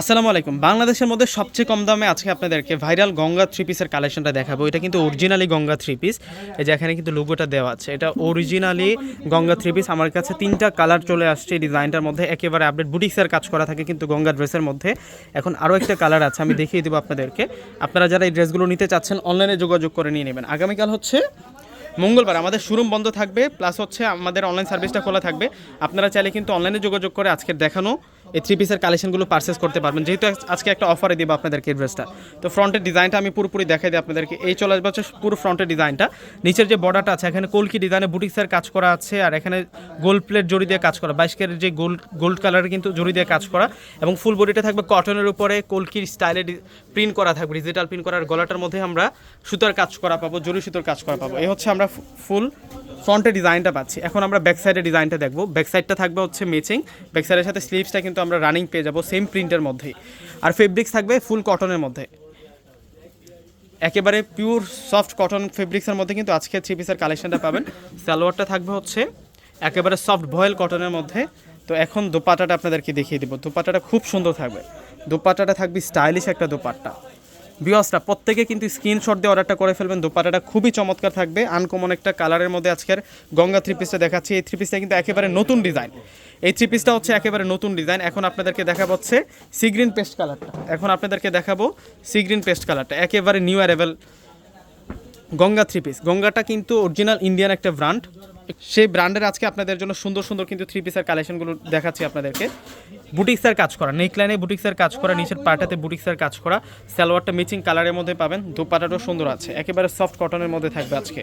আসসালামু আলাইকুম। বাংলাদেশের মধ্যে সবচেয়ে কম দামে আজকে আপনাদেরকে ভাইরাল গঙ্গা থ্রি পিসের কালেকশনটা দেখাবো। এটা কিন্তু অরিজিনালি গঙ্গা থ্রি পিস এই যে এখানে কিন্তু লোগোটা দেওয়া আছে। এটা অরিজিনালি গঙ্গা থ্রি পিস আমার কাছে তিনটা কালার চলে আসছে এই ডিজাইনটার মধ্যে। একেবারে আপডেট বুটিক্সের কাজ করা থাকে কিন্তু গঙ্গা ড্রেসের মধ্যে। এখন আরও একটা কালার আছে, আমি দেখিয়ে দেবো আপনাদেরকে। আপনারা যারা এই ড্রেসগুলো নিতে চাচ্ছেন অনলাইনে যোগাযোগ করে নিয়ে নেবেন। আগামীকাল হচ্ছে মঙ্গলবার। আমাদের শোরুম বন্ধ থাকবে প্লাস হচ্ছে আমাদের অনলাইন সার্ভিসটা খোলা থাকবে। আপনারা চাইলে কিন্তু অনলাইনে যোগাযোগ করে আজকের দেখানো এই থ্রি পিসের কালেকশনগুলো পারচেস করতে পারবেন। যেহেতু আজকে একটা অফারে দিব আপনাদেরকে এই ড্রেসটা তো ফ্রন্টের ডিজাইনটা আমি পুরোপুরি দেখাই দিই আপনাদেরকে। এই চলে আসবে হচ্ছে পুরো ফ্রন্টের ডিজাইনটা নিচের যে বর্ডারটা আছে, এখানে কলকি ডিজাইনে বুটিক্সের কাজ করা আছে, আর এখানে গোল্ড প্লেট জড়ি দিয়ে কাজ করা। বাইশ ক্যারেট যে গোল্ড গোল্ড কালারের কিন্তু জড়ি দিয়ে কাজ করা। এবং ফুল বডিটা থাকবে কটনের উপরে কলকির স্টাইলে প্রিন্ট করা থাকবে। ডিজিটাল প্রিন্ট করার গলাটার মধ্যে আমরা সুতার কাজ করা পাবো জরি সুতোর কাজ করা পাবো। এই হচ্ছে আমরা ফুল ফ্রন্টে ডিজাইনটা পাচ্ছি। এখন আমরা ব্যাক সাইডে ডিজাইনটা দেখব। ব্যাক সাইডটা থাকবে হচ্ছে ম্যাচিং ব্যাক সাইডের সাথে স্লিভসটা কিন্তু আমরা রানিং পেয়ে যাব সেম প্রিন্টের মধ্যে আর ফেব্রিক্স থাকবে ফুল কটনের মধ্যে। একেবারে পিওর সফট কটন ফেব্রিক্সের মধ্যে কিন্তু আজকে থ্রি পিসের কালেকশনটা পাবেন। সালোয়ারটা থাকবে হচ্ছে একেবারে সফট ভয়েল কটনের মধ্যে। তো এখন দোপাটাটা আপনাদেরকে দেখিয়ে দেবো। দোপাটাটা খুব সুন্দর থাকবে। দোপাটাটা থাকবে স্টাইলিশ একটা দোপাট্টা। বিয়সটা প্রত্যেকে কিন্তু স্ক্রিনশট দিয়ে অর্ডারটা করে ফেলবেন। দোপাটাটা খুবই চমৎকার থাকবে। আনকমন একটা কালারের মধ্যে আজকের গঙ্গা থ্রি পিসটা দেখাচ্ছি। এই থ্রি পিসটা কিন্তু একেবারে নতুন ডিজাইন এই থ্রি পিসটা হচ্ছে একেবারে নতুন ডিজাইন এখন আপনাদেরকে দেখাবো হচ্ছে সি গ্রিন পেস্ট কালারটা এখন আপনাদেরকে দেখাবো সি গ্রিন পেস্ট কালারটা একেবারে নিউ অ্যারেবেল গঙ্গা থ্রি পিস গঙ্গাটা কিন্তু অরিজিনাল ইন্ডিয়ান একটা ব্র্যান্ড সেই ব্র্যান্ডের আজকে আপনাদের জন্য সুন্দর সুন্দর কিন্তু থ্রি পিসের কালেকশনগুলো দেখাচ্ছি আপনাদেরকে। বুটিক্সের কাজ করা নেকলাইনে বুটিক্সের কাজ করা, নিচের পাটাতে বুটিক্সের কাজ করা, সালোয়ারটা মিচিং কালারের মধ্যে পাবেন, দুপাটাটাও সুন্দর আছে, একেবারে সফট কটনের মধ্যে থাকবে আজকে।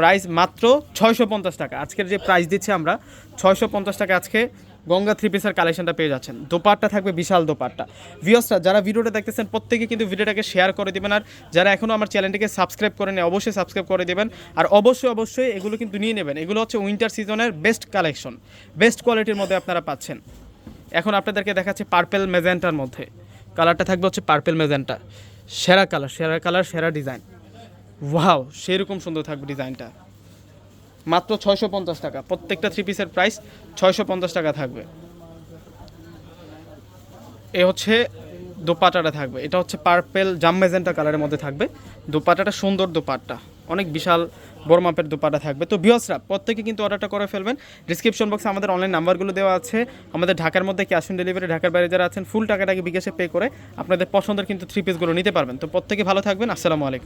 প্রাইস মাত্র ছয়শো পঞ্চাশ টাকা। আজকের যে প্রাইস দিচ্ছি আমরা, ছয়শো পঞ্চাশ টাকা আজকে গঙ্গা থ্রি পিসের কালেকশনটা পেয়ে যাচ্ছেন। দোপাট্টা থাকবে বিশাল দোপাট্টা। ভিওসটা যারা ভিডিওটা দেখতেছেন, প্রত্যেকে কিন্তু ভিডিওটাকে শেয়ার করে দেবেন। আর যারা এখনও আমার চ্যানেলটিকে সাবস্ক্রাইব করে নেয় অবশ্যই সাবস্ক্রাইব করে দেবেন। আর অবশ্যই অবশ্যই এগুলো কিন্তু নিয়ে নেবেন। এগুলো হচ্ছে উইন্টার সিজনের বেস্ট কালেকশন বেস্ট কোয়ালিটির মধ্যে আপনারা পাচ্ছেন। এখন আপনাদেরকে দেখাচ্ছে পার্পেল মেজেন্টার মধ্যে। কালারটা থাকবে হচ্ছে পার্পেল মেজেন্টা সেরা কালার সেরা কালার সেরা ডিজাইন ওয়াও, সেরকম সুন্দর থাকবে ডিজাইনটা। মাত্র ছয়শো পঞ্চাশ টাকা, প্রত্যেকটা থ্রি পিসের প্রাইস ছয়শো পঞ্চাশ টাকা থাকবে। এ হচ্ছে দোপাটাটা থাকবে, এটা হচ্ছে পার্পেল জাম মেজেন্টা কালারের মধ্যে থাকবে। দোপাটাটা সুন্দর দোপাট্টা, অনেক বিশাল বড় মাপের দোপাটা থাকবে। তো বিয়সরা প্রত্যেকে কিন্তু অর্ডারটা করে ফেলবেন। ডিসক্রিপশন বক্সে আমাদের অনলাইন নাম্বারগুলো দেওয়া আছে। আমাদের ঢাকার মধ্যে ক্যাশ অন ডেলিভারি ঢাকার বাইরে যারা আছেন ফুল টাকাটাকে বিকাশে পে করে আপনাদের পছন্দের কিন্তু থ্রি পিসগুলো নিতে পারবেন। তো প্রত্যেকে ভালো থাকবেন, আসসালামু আলাইকুম।